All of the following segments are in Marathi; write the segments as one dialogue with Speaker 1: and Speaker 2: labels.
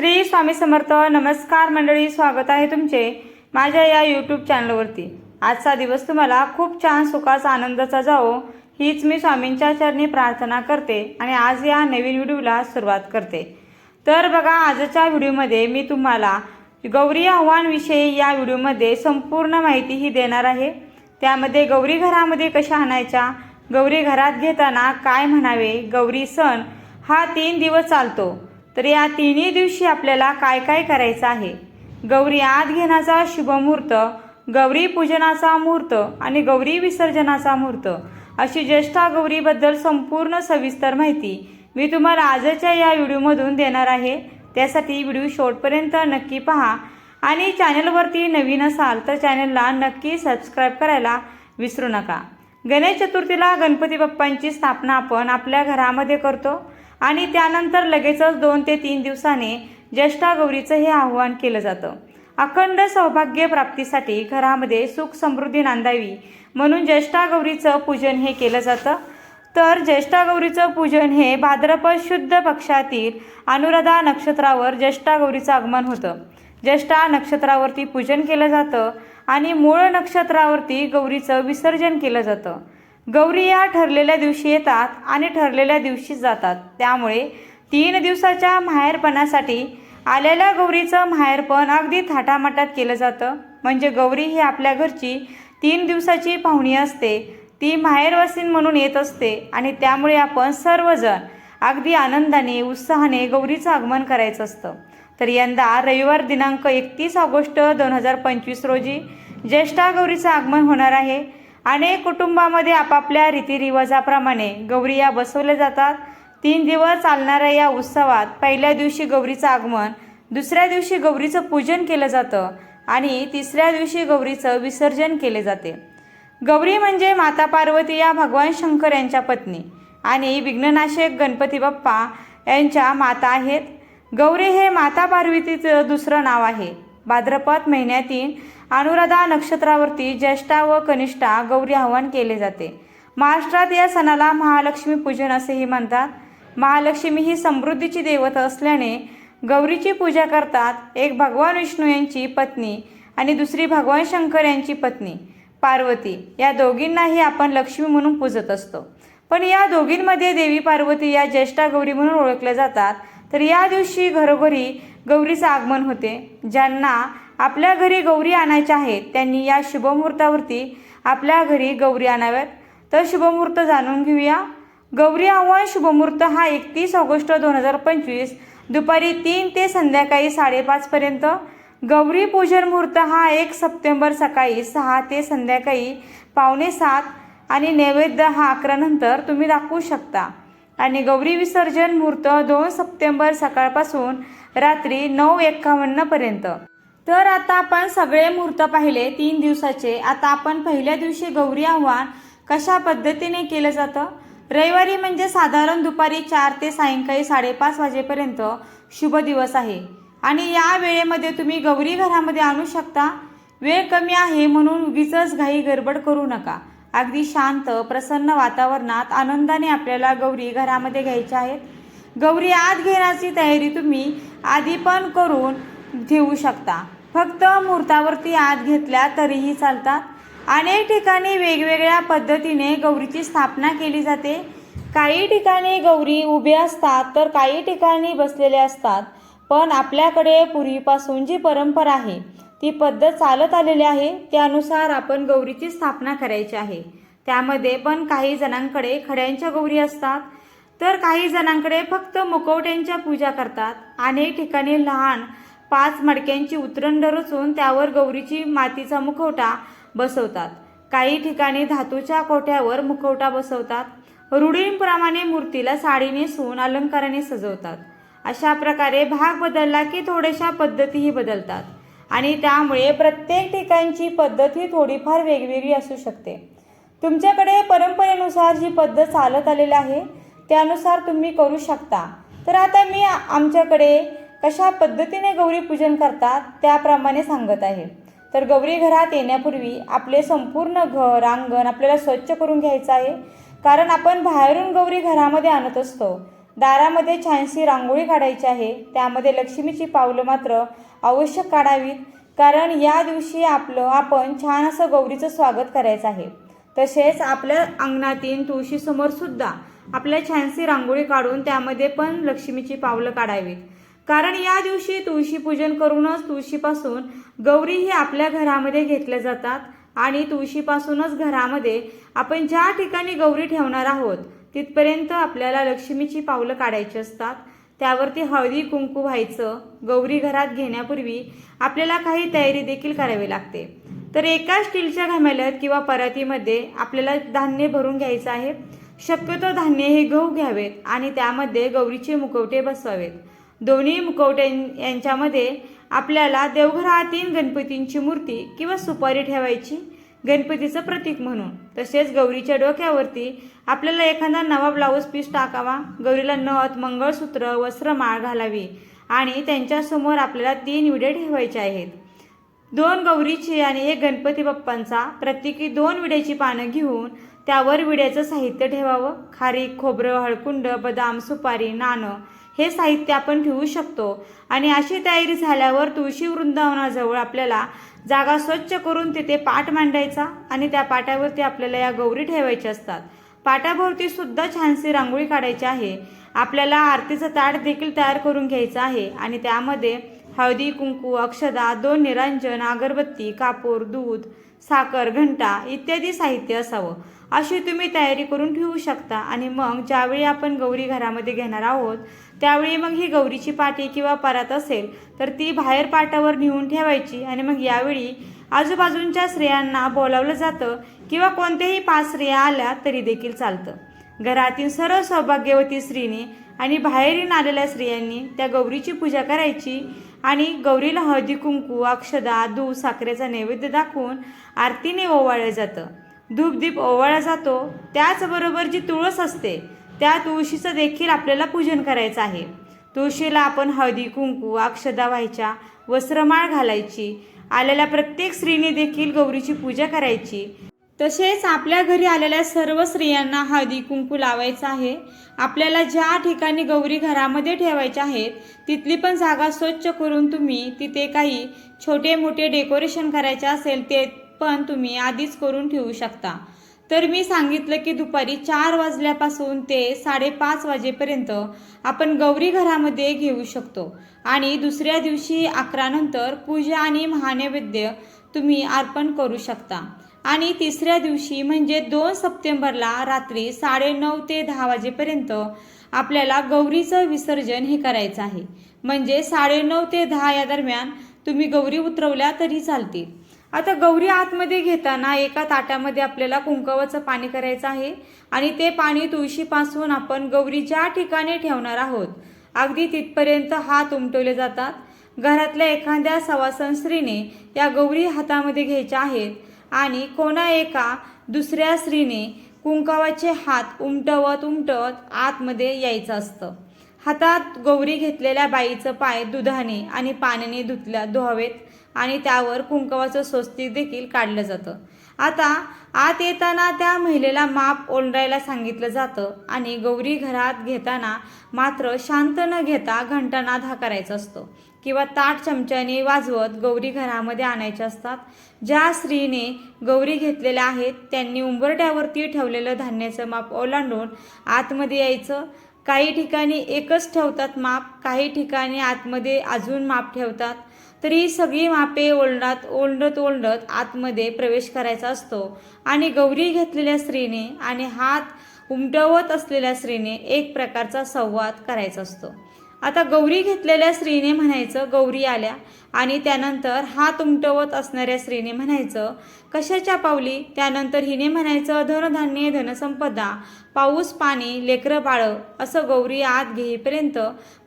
Speaker 1: श्री स्वामी समर्थ नमस्कार मंडळी स्वागत आहे तुमचे माझ्या या यूट्यूब चॅनलवरती आजचा दिवस तुम्हाला खूप छान सुखाचा आनंदाचा जावो हीच मी स्वामींच्या चरणी प्रार्थना करते आणि आज या नवीन व्हिडिओला सुरुवात करते. तर बघा आजच्या व्हिडिओमध्ये मी तुम्हाला गौरी आव्हानविषयी या व्हिडिओमध्ये संपूर्ण माहिती ही देणार आहे. त्यामध्ये गौरी घरामध्ये कशा आणायच्या गौरी घरात घेताना काय म्हणावे गौरी सण हा तीन दिवस चालतो. तर या तिन्ही दिवशी आपल्याला काय काय करायचं आहे? गौरी आत घेण्याचा शुभमुहूर्त गौरी पूजनाचा मुहूर्त आणि गौरी विसर्जनाचा मुहूर्त. अशी ज्येष्ठा गौरीबद्दल संपूर्ण सविस्तर माहिती मी तुम्हाला आजच्या या व्हिडिओमधून देणार आहे. त्यासाठी व्हिडिओ शेवटपर्यंत नक्की पहा. आणि चॅनलवरती नवीन असाल तर चॅनलला नक्की सबस्क्राईब करायला विसरू नका. गणेश चतुर्थीला गणपती बाप्पांची स्थापना आपण आपल्या घरामध्ये करतो. आणि त्यानंतर लगेचच दोन ते तीन दिवसाने ज्येष्ठा गौरीचं हे आव्हान केलं जातं. अखंड सौभाग्य प्राप्तीसाठी घरामध्ये सुख समृद्धी नांदावी म्हणून ज्येष्ठा गौरीचं पूजन हे केलं जातं. तर ज्येष्ठा गौरीचं पूजन हे भाद्रपद शुद्ध पक्षातील अनुराधा नक्षत्रावर ज्येष्ठा गौरीचं आगमन होतं. ज्येष्ठा नक्षत्रावरती पूजन केलं जातं आणि मूळ नक्षत्रावरती गौरीचं विसर्जन केलं जातं. गौरी या ठरलेल्या दिवशी येतात आणि ठरलेल्या दिवशी जातात. त्यामुळे तीन दिवसाच्या माहेरपणासाठी आलेल्या गौरीचं माहेरपण अगदी थाटामाटात केलं जातं. म्हणजे गौरी ही आपल्या घरची तीन दिवसाची पाहुणी असते. ती माहेरवासीन म्हणून येत असते आणि त्यामुळे आपण सर्वजण अगदी आनंदाने उत्साहाने गौरीचं आगमन करायचं असतं. तर यंदा रविवार दिनांक एकतीस ऑगस्ट दोन हजार पंचवीस रोजी ज्येष्ठा गौरीचं आगमन होणार आहे. अनेक कुटुंबामध्ये आपापल्या रीतिरिवाजाप्रमाणे गौरी या बसवल्या जातात. तीन दिवस चालणाऱ्या या उत्सवात पहिल्या दिवशी गौरीचं आगमन दुसऱ्या दिवशी गौरीचं पूजन केलं जातं आणि तिसऱ्या दिवशी गौरीचं विसर्जन केले जाते. गौरी म्हणजे माता पार्वती या भगवान शंकर यांच्या पत्नी आणि विघ्ननाशक गणपती बाप्पा यांच्या माता आहेत. गौरी हे माता पार्वतीचं दुसरं नाव आहे. भाद्रपद महिन्यातील अनुराधा नक्षत्रावरती ज्येष्ठा व कनिष्ठा गौरी आव्हान केले जाते. महाराष्ट्रात या सणाला महालक्ष्मी पूजन असेही म्हणतात. महालक्ष्मी ही समृद्धीची देवता असल्याने गौरीची पूजा करतात एक भगवान विष्णू यांची पत्नी आणि दुसरी भगवान शंकर यांची पत्नी पार्वती. या दोघींनाही आपण लक्ष्मी म्हणून पूजत असतो. पण या दोघींमध्ये देवी पार्वती या ज्येष्ठा गौरी म्हणून ओळखल्या जातात. तर या दिवशी घरोघरी गौरीचं आगमन होते ज्यांना आपल्या घरी गौरी आणायच्या आहेत त्यांनी या शुभमुहूर्तावरती आपल्या घरी गौरी आणाव्यात. तर शुभमुहूर्त जाणून घेऊया. गौरी आव्हान शुभमुहूर्त हा एकतीस ऑगस्ट दोन हजार पंचवीस दुपारी तीन ते संध्याकाळी साडेपाचपर्यंत गौरी पूजन मुहूर्त हा एक सप्टेंबर सकाळी सहा ते संध्याकाळी पावणे सात आणि नैवेद्य हा अकरा नंतर तुम्ही दाखवू शकता. आणि गौरी विसर्जन मुहूर्त दोन सप्टेंबर सकाळपासून रात्री नऊ एक्कावन्नपर्यंत तर आता आपण सगळे मुहूर्त पाहिले तीन दिवसाचे. आता आपण पहिल्या दिवशी गौरी आव्हान कशा पद्धतीने केलं जातं? रविवारी म्हणजे साधारण दुपारी चार ते सायंकाळी साडेपाच वाजेपर्यंत शुभ दिवस आहे. आणि या वेळेमध्ये तुम्ही गौरी घरामध्ये आणू शकता. वेळ कमी आहे म्हणून उगीच घाई गडबड करू नका. अगदी शांत प्रसन्न वातावरणात आनंदाने आपल्याला गौरी घरामध्ये घ्यायच्या आहेत. गौरी आत घेण्याची तयारी तुम्ही आधी पण करून ठेवू शकता. फक्त मुहूर्तावरती आत घेतल्या तरीही चालतात. अनेक ठिकाणी वेगवेगळ्या पद्धतीने गौरीची स्थापना केली जाते. काही ठिकाणी गौरी उभे असतात तर काही ठिकाणी बसलेले असतात. पण आपल्याकडे पूर्वीपासून जी परंपरा आहे ती पद्धत चालत आलेली आहे त्यानुसार आपण गौरीची स्थापना करायची आहे. त्यामध्ये पण काही जणांकडे खड्यांच्या गौरी असतात. तर काही जणांकडे फक्त मुकवट्यांच्या पूजा करतात. अनेक ठिकाणी लहान पाच मडक्यांची उतरंड रचून त्यावर गौरीची मातीचा मुखवटा बसवतात. काही ठिकाणी धातूच्या कोठ्यावर मुखवटा बसवतात. रूढींप्रमाणे मूर्तीला साडी नेसून अलंकाराने सजवतात. अशा प्रकारे भाग बदलला की थोड्याशा पद्धतीही बदलतात. आणि त्यामुळे प्रत्येक ठिकाणची पद्धत ही थोडीफार वेगवेगळी असू शकते. तुमच्याकडे परंपरेनुसार जी पद्धत चालत आलेली आहे त्यानुसार तुम्ही करू शकता. तर आता मी आमच्याकडे कशा पद्धतीने गौरी पूजन करतात त्याप्रमाणे सांगत आहे. तर गौरी घरात येण्यापूर्वी आपले संपूर्ण घर अंगण आपल्याला स्वच्छ करून घ्यायचं आहे. कारण आपण बाहेरून गौरी घरामध्ये आणत असतो. दारामध्ये छानशी रांगोळी काढायची आहे. त्यामध्ये लक्ष्मीची पावलं मात्र आवश्यक काढावीत. कारण या दिवशी आपलं आपण छान असं गौरीचं स्वागत करायचं आहे. तसेच आपल्या अंगणातील तुळशीसमोर सुद्धा आपल्या छानशी रांगोळी काढून त्यामध्ये पण लक्ष्मीची पावलं काढावीत. कारण या दिवशी तुळशी पूजन करूनच तुळशीपासून गौरी ही आपल्या घरामध्ये घेतल्या जातात आणि तुळशीपासूनच घरामध्ये आपण ज्या ठिकाणी गौरी ठेवणार आहोत तिथपर्यंत आपल्याला लक्ष्मीची पावलं काढायची असतात. त्यावरती हळदी कुंकू व्हायचं गौरी घरात घेण्यापूर्वी आपल्याला काही तयारी देखील करावी लागते. तर एका स्टीलच्या घामेल्यात किंवा परातीमध्ये आपल्याला धान्य भरून घ्यायचं आहे. शक्यतो धान्य हे गहू घ्यावेत आणि त्यामध्ये गौरीचे मुखवटे बसवावेत. दोन्ही मुखवटे यांच्यामध्ये आपल्याला देवघरातील गणपतींची मूर्ती किंवा सुपारी ठेवायची गणपतीचं प्रतीक म्हणून. तसेच गौरीच्या डोक्यावरती आपल्याला एखादा नवा ब्लाऊज पीस टाकावा. गौरीला नथ मंगळसूत्र वस्त्रमाळ घालावी आणि त्यांच्यासमोर आपल्याला तीन विडे ठेवायचे आहेत. दोन गौरीची आणि एक गणपती बाप्पांचा प्रत्येकी दोन विड्याची पानं घेऊन त्यावर विड्याचं साहित्य ठेवावं. खारीक खोबरं हळकुंड बदाम सुपारी नाणं हे साहित्य आपण ठेवू शकतो. आणि अशी तयारी झाल्यावर तुळशी वृंदावनाजवळ आपल्याला जागा स्वच्छ करून तिथे पाट मांडायचा आणि त्या पाटावरती आपल्याला या गौरी ठेवायच्या असतात. पाटाभोवती सुद्धा छानशी रांगोळी काढायची आहे. आपल्याला आरतीचं ताट देखील तयार करून घ्यायचं आहे आणि त्यामध्ये हळदी कुंकू अक्षदा दोन निरांजन अगरबत्ती कापूर दूध साखर घंटा इत्यादी साहित्य असावं. अशी तुम्ही तयारी करून ठेवू शकता आणि मग ज्यावेळी आपण गौरी घरामध्ये घेणार आहोत त्यावेळी मग ही गौरीची पाटी किंवा परात असेल तर ती बाहेर पाटावर नेऊन ठेवायची आणि मग यावेळी आजूबाजूंच्या स्त्रियांना बोलावलं जातं किंवा कोणत्याही पाच स्त्रिया आल्या तरी देखील चालतं. घरातील सर्व सौभाग्यवती स्त्रीने आणि बाहेरून आलेल्या स्त्रियांनी त्या गौरीची पूजा करायची आणि गौरीला हळदी कुंकू अक्षदा दूध साखरेचा नैवेद्य दाखवून आरतीने ओवाळलं जातं. धूपदीप ओवाळला जातो. त्याचबरोबर जी तुळस असते त्या तुळशीचं देखील आपल्याला पूजन करायचं आहे. तुळशीला आपण हळदी कुंकू अक्षदा व्हायच्या वस्त्रमाळ घालायची आलेल्या प्रत्येक स्त्रीने देखील गौरीची पूजा करायची. तसेच आपल्या घरी आलेल्या सर्व स्त्रियांना हळदी कुंकू लावायचं आहे. आपल्याला ज्या ठिकाणी गौरी घरामध्ये ठेवायच्या आहेत तिथली पण जागा स्वच्छ करून तुम्ही तिथे काही छोटे मोठे डेकोरेशन करायचे असेल ते पण तुम्ही आधीच करून ठेवू शकता. तर मी सांगितलं की दुपारी चार वाजल्यापासून ते साडेपाच वाजेपर्यंत आपण गौरी घरामध्ये घेऊ शकतो. आणि दुसऱ्या दिवशी अकरानंतर पूजा आणि महानैवेद्य तुम्ही अर्पण करू शकता. आणि तिसऱ्या दिवशी म्हणजे दोन सप्टेंबरला रात्री साडेनऊ ते दहा वाजेपर्यंत आपल्याला गौरीचं विसर्जन हे करायचं आहे. म्हणजे साडेनऊ ते दहा या दरम्यान तुम्ही गौरी उतरवल्या तरी चालतील. आता गौरी आतमध्ये घेताना एका ताटामध्ये आपल्याला कुंकवाचं पाणी करायचं आहे आणि ते पाणी तुळशीपासून आपण गौरी ज्या ठिकाणी ठेवणार आहोत अगदी तिथपर्यंत हात उमटवले जातात. घरातल्या एखाद्या सवासन स्त्रीने या गौरी हातामध्ये घ्यायच्या आहेत आणि कोणा एका दुसऱ्या स्त्रीने कुंकावाचे हात उमटवत उमटवत आतमध्ये यायचं असतं. हातात गौरी घेतलेल्या बाईचं पाय दुधाने आणि पाण्याने धुतल्या धुवावेत. आणि त्यावर कुंकवाचं स्वस्तिक देखील काढलं जातं. आता आत येताना त्या महिलेला माप ओंडायला सांगितलं जातं आणि गौरी घरात घेताना मात्र शांत न घेता घंटानाद हा करायचा असतो. किंवा ताट चमच्याने वाजवत गौरी घरामध्ये आणायच्या असतात. ज्या स्त्रीने गौरी घेतलेल्या आहेत त्यांनी उंबरट्यावरती ठेवलेलं धान्याचं माप ओलांडून आतमध्ये यायचं. काही ठिकाणी एकच ठेवतात माप काही ठिकाणी आतमध्ये अजून माप ठेवतात. तरी सगळी मापे ओलडत ओलडत ओलडत आतमध्ये प्रवेश करायचा असतो. आणि गौरी घेतलेल्या स्त्रीने आणि हात उमटवत असलेल्या स्त्रीने एक प्रकारचा संवाद करायचा असतो. आता गौरी घेतलेल्या स्त्रीने म्हणायचं गौरी आल्या. आणि त्यानंतर हात उमटवत असणाऱ्या स्त्रीने म्हणायचं कशाच्या पावली? त्यानंतर हिने म्हणायचं धनधान्य धनसंपदा पाऊस पाणी लेकरं बाळं. असं गौरी आत घेईपर्यंत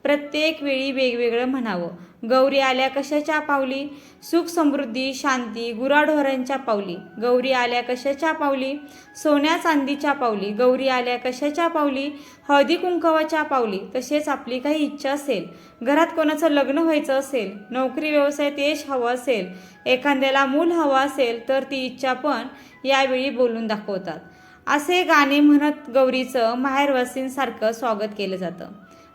Speaker 1: प्रत्येक वेळी वेगवेगळं म्हणावं. गौरी आल्या कशाच्या पावली? सुख समृद्धी शांती गुराढोरांच्या पावली. गौरी आल्या कशाच्या पावली? सोन्या चांदीच्या पावली. गौरी आल्या कशाच्या पावली? हळदी कुंकवाच्या पावली. तसेच आपली काही इच्छा असेल. घरात कोणाचं लग्न व्हायचं असेल. नोकरी व्यवसायात यश हवं असेल. एखाद्याला मूल हवं असेल तर ती इच्छा पण यावेळी बोलून दाखवतात. असे गाणे म्हणत गौरीचं माहेरवासींसारखं स्वागत केलं जातं.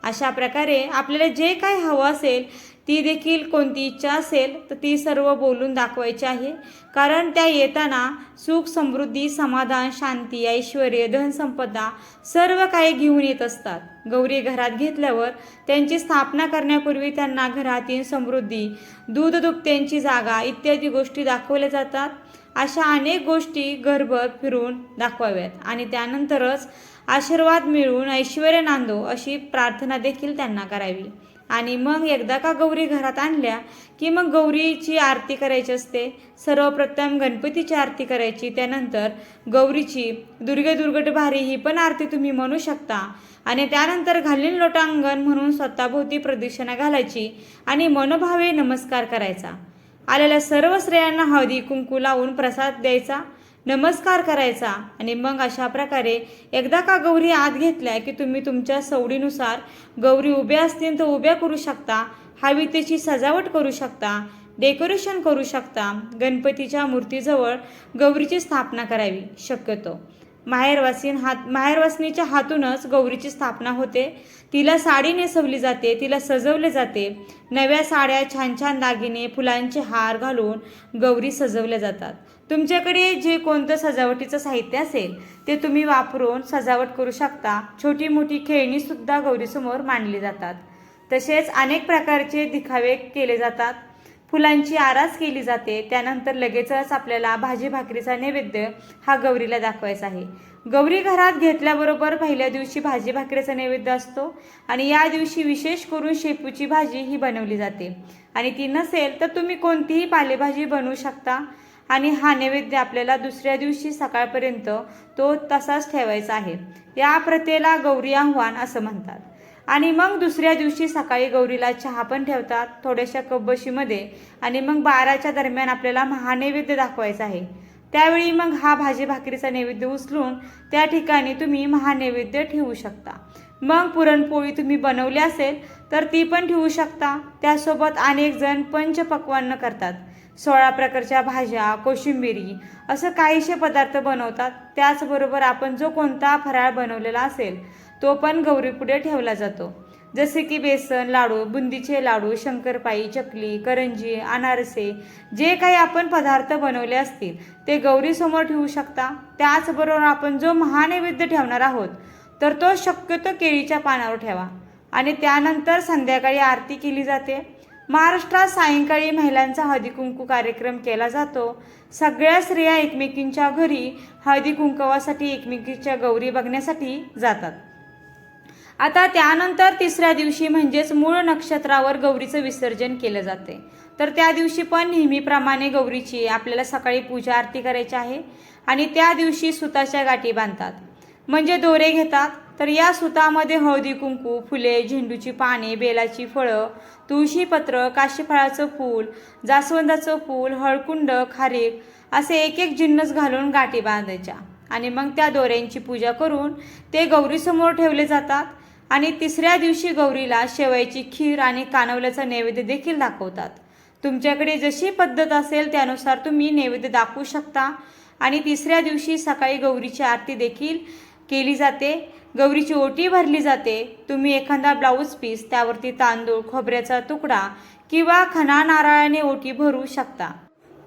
Speaker 1: अशा प्रकारे आपल्याला जे काही हवं असेल ती देखील कोणती इच्छा असेल तर ती सर्व बोलून दाखवायची आहे. कारण त्या येताना सुख समृद्धी समाधान शांती ऐश्वर धनसंपदा सर्व काही घेऊन येत असतात. गौरी घरात घेतल्यावर त्यांची स्थापना करण्यापूर्वी त्यांना घरातील समृद्धी दूध दुभत्यांची जागा इत्यादी गोष्टी दाखवल्या जातात. अशा अनेक गोष्टी घरभर फिरून दाखवाव्यात आणि त्यानंतरच आशीर्वाद मिळून ऐश्वर नांदो अशी प्रार्थना देखील त्यांना करावी. आणि मग एकदा का गौरी घरात आणल्या की मग गौरीची आरती करायची असते. सर्वप्रथम गणपतीची आरती करायची. त्यानंतर गौरीची दुर्गे दुर्गट भारी ही पण आरती तुम्ही म्हणू शकता. आणि त्यानंतर घालीन लोटांगण म्हणून स्वतःभोवती प्रदक्षिणा घालायची आणि मनोभावे नमस्कार करायचा. आलेल्या सर्व स्त्रियांना हळदी कुंकू लावून प्रसाद द्यायचा. नमस्कार करायचा. आणि मग अशा प्रकारे एकदा का गौरी आत घेतल्या की तुम्ही तुमच्या सवडीनुसार गौरी उभ्या असतील तर उभ्या करू शकता. हवी त्याची सजावट करू शकता. डेकोरेशन करू शकता. गणपतीच्या मूर्तीजवळ गौरीची स्थापना करावी शक्यतो. माहेरवासीन हात माहेरवासिनीच्या हातूनच गौरीची स्थापना होते. तिला साडी नेसवली जाते. तिला सजवले जाते. नव्या साड्या छान छान दागिने फुलांचे हार घालून गौरी सजवल्या जातात. तुमच्याकडे जे कोणतं सजावटीचं साहित्य असेल ते तुम्ही वापरून सजावट करू शकता. छोटी मोठी खेळणीसुद्धा गौरीसमोर मांडली जातात. तसेच अनेक प्रकारचे दिखावे केले जातात. फुलांची आरास केली जाते. त्यानंतर लगेचच आपल्याला भाजी भाकरीचा नैवेद्य हा गौरीला दाखवायचा आहे. गौरी घरात घेतल्याबरोबर पहिल्या दिवशी भाजी भाकरीचा नैवेद्य असतो आणि या दिवशी विशेष करून शेपूची भाजी ही बनवली जाते. आणि ती नसेल तर तुम्ही कोणतीही पालेभाजी बनवू शकता. आणि हा नैवेद्य आपल्याला दुसऱ्या दिवशी सकाळपर्यंत तो तसाच ठेवायचा आहे. या प्रथेला गौरी आव्हान असं म्हणतात. आणि मग दुसऱ्या दिवशी सकाळी गौरीला चहा पण ठेवतात थोड्याशा कपबशीमध्ये आणि मग बाराच्या दरम्यान आपल्याला महानैवेद्य दाखवायचा आहे. त्यावेळी मग हा भाजी भाकरीचा नैवेद्य उचलून त्या ठिकाणी तुम्ही महानैवेद्य ठेवू शकता. मग पुरणपोळी तुम्ही बनवली असेल तर ती पण ठेवू शकता. त्यासोबत अनेक जण पंचपक्वान्न करतात. सोळा प्रकारच्या भाज्या कोशिंबिरी असं काहीसे पदार्थ बनवतात. त्याचबरोबर आपण जो कोणता फराळ बनवलेला असेल तो पण गौरीपुढे ठेवला जातो. जसे की बेसन लाडू बुंदीचे लाडू शंकरपाई चकली करंजी अनारसे जे काही आपण पदार्थ बनवले असतील ते गौरीसमोर ठेवू शकता. त्याचबरोबर आपण जो महानैवेद्य ठेवणार आहोत तर तो शक्यतो केळीच्या पानावर ठेवा. आणि त्यानंतर संध्याकाळी आरती केली जाते. महाराष्ट्रात सायंकाळी महिलांचा हळदी कुंकू कार्यक्रम केला जातो. सगळ्या स्त्रिया एकमेकींच्या घरी हळदी कुंकवासाठी एकमेकीच्या गौरी बघण्यासाठी जातात. आता त्यानंतर तिसऱ्या दिवशी म्हणजेच मूळ नक्षत्रावर गौरीचं विसर्जन केलं जाते. तर त्या दिवशी पण नेहमीप्रमाणे गौरीची आपल्याला सकाळी पूजा आरती करायची आहे आणि त्या दिवशी सुताच्या गाठी बांधतात. म्हणजे दोरे घेतात तर या सुतामध्ये हळदी कुंकू फुले झेंडूची पाने बेलाची फळं तुळशीपत्र काशीफळाचं फूल जास्वंदाचं फूल हळकुंड खारीक असे एक एक जिन्नस घालून गाठी बांधायच्या. आणि मग त्या दोऱ्यांची पूजा करून ते गौरीसमोर ठेवले जातात आणि तिसऱ्या दिवशी गौरीला शेवयाची खीर आणि कानवल्याचा नैवेद्य देखील दाखवतात. तुमच्याकडे जशी पद्धत असेल त्यानुसार तुम्ही नैवेद्य दाखवू शकता. आणि तिसऱ्या दिवशी सकाळी गौरीची आरती देखील केली जाते. गौरीची ओटी भरली जाते. तुम्ही एखादा ब्लाऊज पीस त्यावरती तांदूळ खोबऱ्याचा तुकडा किंवा खना नारळाने ओटी भरू शकता.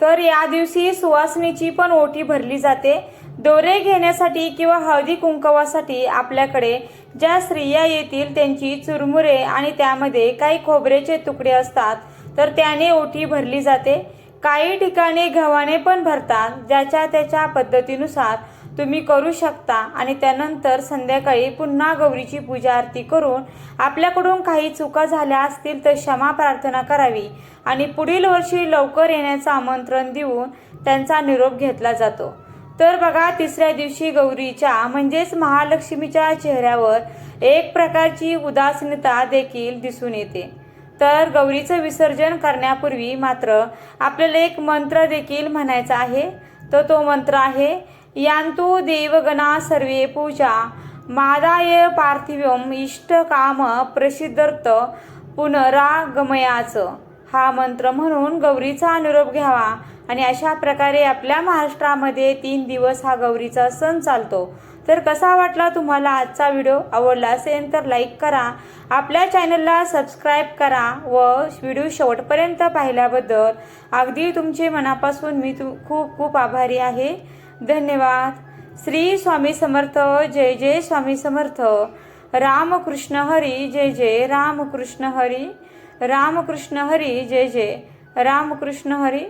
Speaker 1: तर या दिवशी सुवासनीची पण ओटी भरली जाते. दोरे घेण्यासाठी किंवा हळदी कुंकवासाठी आपल्याकडे ज्या स्त्रिया येतील त्यांची चुरमुरे आणि त्यामध्ये काही खोबऱ्याचे तुकडे असतात तर त्याने ओटी भरली जाते. काही ठिकाणी गव्हाणे पण भरतात ज्याच्या त्याच्या पद्धतीनुसार तुम्ही करू शकता आणि त्यानंतर संध्याकाळी पुन्हा गौरीची पूजा आरती करून आपल्याकडून काही चुका झाल्या असतील तर क्षमा प्रार्थना करावी आणि पुढील वर्षी लवकर येण्याचं आमंत्रण देऊन त्यांचा निरोप घेतला जातो. तर बघा तिसऱ्या दिवशी गौरीच्या म्हणजेच महालक्ष्मीच्या चेहऱ्यावर एक प्रकारची उदासीनता देखील दिसून येते. तर गौरीचं विसर्जन करण्यापूर्वी मात्र आपल्याला एक मंत्र देखील म्हणायचा आहे. तर तो मंत्र आहे यांतु देवगणा सर्वे पूजा। मादाय पार्थिवम इष्ट काम प्रसिद्धर्थ पुनरागमयाच। हा मंत्र म्हणून गौरीचा निरोप घ्यावा आणि अशा प्रकारे आपल्या महाराष्ट्रामध्ये तीन दिवस हा गौरीचा सण चालतो. तर कसा वाटला तुम्हाला आजचा व्हिडिओ? आवडला असेल तर लाईक करा आपल्या चॅनलला सबस्क्राईब करा व व्हिडिओ शेवटपर्यंत पाहिल्याबद्दल अगदी तुमचे मनापासून मी तू खूप खूप आभारी आहे. धन्यवाद. श्री स्वामी समर्थ जय जय स्वामी समर्थ. रामकृष्ण हरी जय जय रामकृष्ण हरी. रामकृष्ण हरी जय जय रामकृष्ण हरी.